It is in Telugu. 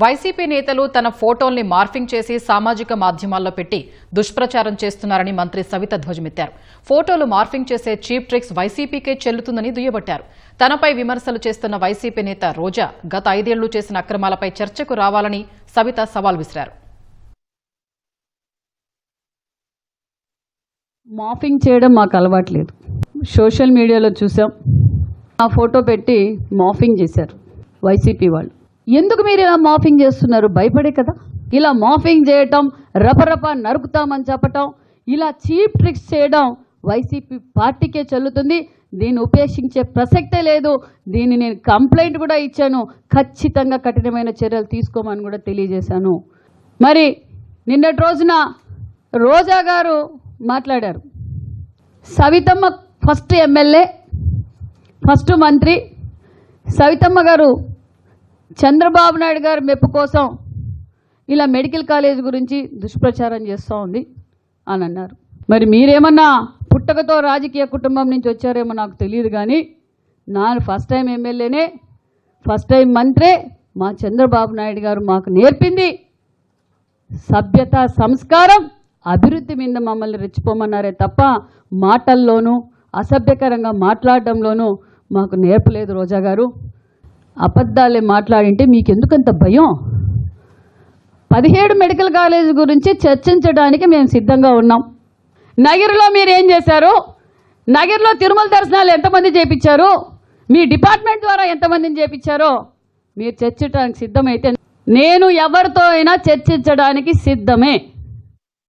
వైసీపీ నేతలు తన ఫోటోల్ని మార్ఫింగ్ చేసి సామాజిక మాధ్యమాల్లో పెట్టి దుష్ప్రచారం చేస్తున్నారని మంత్రి సవిత ధ్వజమెత్తారు. ఫోటోలు మార్ఫింగ్ చేసే చీప్ ట్రిక్స్ వైసీపీకే చెల్లుతుందని దుయ్యబట్టారు. తనపై విమర్శలు చేస్తున్న వైసీపీ నేత రోజా గత ఐదేళ్ళు చేసిన అక్రమాలపై చర్చకు రావాలని సవిత సవాల్ విసిరారు. మాఫింగ్ చేయడం మాకు అలవాట్లేదు సోషల్ మీడియాలో చూసాం. ఆ ఫోటో పెట్టి మాఫింగ్ చేశారు వైసీపీ వాళ్ళు. ఎందుకు మీరు ఇలా మాఫింగ్ చేస్తున్నారు? భయపడే కదా. ఇలా మాఫింగ్ చేయటం రపరప నరుకుతామని చెప్పటం ఇలా చీప్ ట్రిక్స్ చేయడం వైసీపీ పార్టీకే చెల్లుతుంది. దీన్ని ఉపేక్షించే ప్రసక్తే లేదు. దీన్ని నేను కంప్లైంట్ కూడా ఇచ్చాను. ఖచ్చితంగా కఠినమైన చర్యలు తీసుకోమని కూడా తెలియజేశాను. మరి నిన్నటి రోజున రోజా గారు మాట్లాడారు. సవితమ్మ ఫస్ట్ ఎమ్మెల్యే ఫస్ట్ మంత్రి. సవితమ్మ గారు చంద్రబాబు నాయుడు గారి మెప్పు కోసం ఇలా మెడికల్ కాలేజ్ గురించి దుష్ప్రచారం చేస్తూ ఉంది అని అన్నారు. మరి మీరేమన్నా పుట్టకతో రాజకీయ కుటుంబం నుంచి వచ్చారేమో నాకు తెలియదు కానీ నా ఫస్ట్ టైం ఎమ్మెల్యేనే ఫస్ట్ టైం మంత్రే మా చంద్రబాబు నాయుడు గారు మాకు నేర్పింది సభ్యత సంస్కారం అభివృద్ధి మీద మమ్మల్ని రెచ్చిపోమన్నారే తప్ప మాటల్లోనూ అసభ్యకరంగా మాట్లాడడంలోనూ మాకు నేర్పలేదు రోజా గారు. అబద్ధాలే మాట్లాడింటే మీకు ఎందుకంత భయం? పదిహేడు మెడికల్ కాలేజ్ గురించి చర్చించడానికి మేము సిద్ధంగా ఉన్నాం. నగిరిలో మీరు ఏం చేశారు? నగిరిలో తిరుమల దర్శనాలు ఎంతమంది చేపించారు? మీ డిపార్ట్మెంట్ ద్వారా ఎంతమందిని చేపించారో? మీరు చర్చించడానికి సిద్ధమైతే నేను ఎవరితో అయినా చర్చించడానికి సిద్ధమే.